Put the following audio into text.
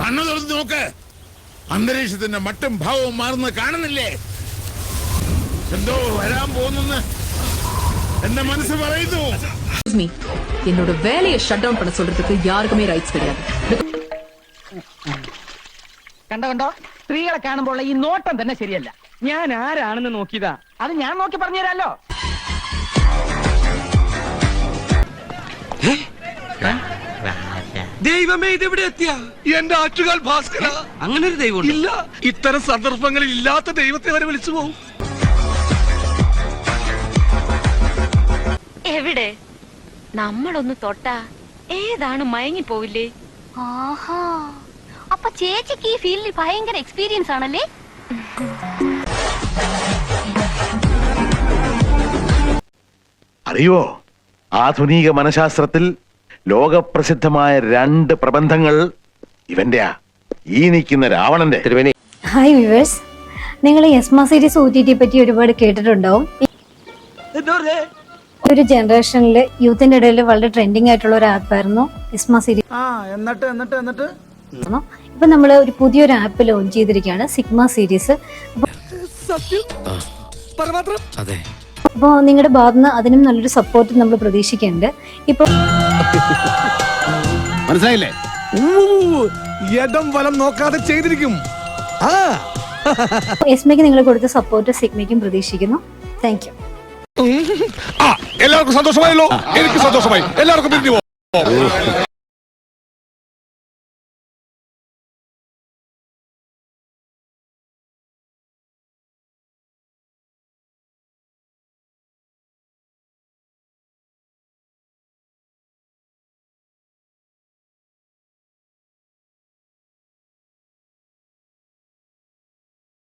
കണ്ണു തുറന്ന് നോക്ക് അന്തരീക്ഷത്തിന്റെ മട്ടും ഭാവവും മാറുന്ന കാണുന്നില്ലേ എന്തോ വരാൻ പോകുന്നെന്ന് എന്റെ മനസ്സ് പറയുന്നു Excuse me. என்னோட வேலையை ஷட் டவுன் பண்ண சொல்றதுக்கு யாருக்குமே ரைட்ஸ் கிடையாது കണ്ടോ കണ്ടോ സ്ത്രീകളെ കാണുമ്പോൾ ഈ നോട്ടം തന്നെ ശരിയല്ല ഞാൻ ആരാണെന്ന് നോക്കിയതാ അത് ഞാൻ നോക്കി പറഞ്ഞുതരാലോ ദൈവമേ ഇതെവിടെ എത്തിയ? എന്റെ ആറ്റുകാൽ ഭാസ്കര. അങ്ങനെ ഒരു ദൈവം ഇല്ല. ഇത്തരം സന്ദർഭങ്ങളിൽ ഇല്ലാത്ത ദൈവത്തെ വരെ വിളിച്ചു പോകും. എവിടെ? നമ്മളൊന്ന് തൊട്ടാ ഏതാണ് മയങ്ങി പോവില്ലേ ആഹാ. അപ്പൊ ചേച്ചിക്ക് ഈ ഫീൽഡിൽ ഭയങ്കര എക്സ്പീരിയൻസ് ആണല്ലേ? അറിയോ? ആധുനിക മനഃശാസ്ത്രത്തിൽ ലോകപ്രസിദ്ധമായ രണ്ട് പ്രബന്ധങ്ങൾ ഇവന്റെയാ. ഈ നിൽക്കുന്ന രാവണന്റെ. തിരുവേനി. ഹായ് വ്യൂവേഴ്സ് നിങ്ങൾ യസ്മ സീരീസ് ഒ ടി ടി പറ്റി ഒരുപാട് കേട്ടിട്ടുണ്ടാവും. ഒരു ജനറേഷനിൽ യൂത്തിന്റെ ഇടയിൽ വളരെ ട്രെൻഡിങ് ആയിട്ടുള്ള ഒരു ആപ്പായിരുന്നു യസ്മ സീരീസ് എന്നിട്ട് എന്നിട്ട് എന്നിട്ട്? ഇപ്പൊ നമ്മൾ ഒരു പുതിയൊരു ആപ്പ് ലോഞ്ച് ചെയ്തിരിക്കുകയാണ് സിഗ്മ സീരീസ് സത്യം? അതെ. അപ്പോൾ നിങ്ങളുടെ ഭാഗത്തുനിന്ന് അതിനും നല്ലൊരു സപ്പോർട്ട് നമ്മൾ പ്രതീക്ഷിക്കുന്നുണ്ട്. ഇപ്പോൾ മനസ്സിലായില്ലേ? ഇടം വലം നോക്കാതെ ചെയ്തിരിക്കും. ആ. എസ്മയ്ക്ക് നിങ്ങൾ കൊടുത്ത സപ്പോർട്ട് സിഗ്മയ്ക്കും പ്രതീക്ഷിക്കുന്നു. താങ്ക് യു എല്ലാവർക്കും സന്തോഷമായല്ലോ. എനിക്ക് സന്തോഷമായി. എല്ലാവർക്കും പിരിഞ്ഞു